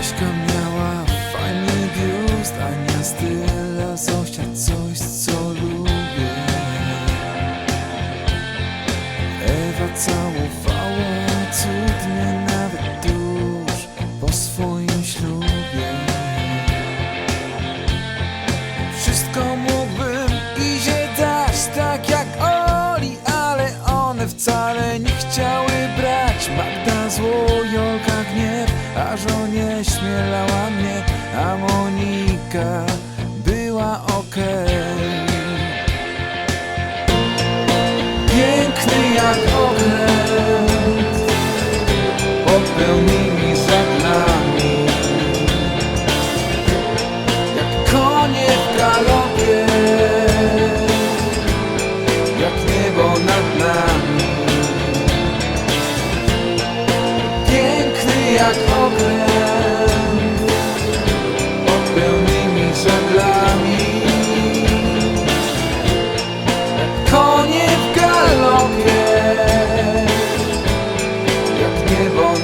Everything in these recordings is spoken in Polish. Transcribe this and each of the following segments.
Kaśka miała fajny biust A nie styla Zosia coś co lubię. Ewa całowała cudnie Nawet tuż po swoim ślubie. Wszystko mógłbym Izie dać tak jak Oli Ale one wcale nie chciały a żonie śmielała mnie, a Monika była okej. Okay. Piękny jak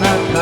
not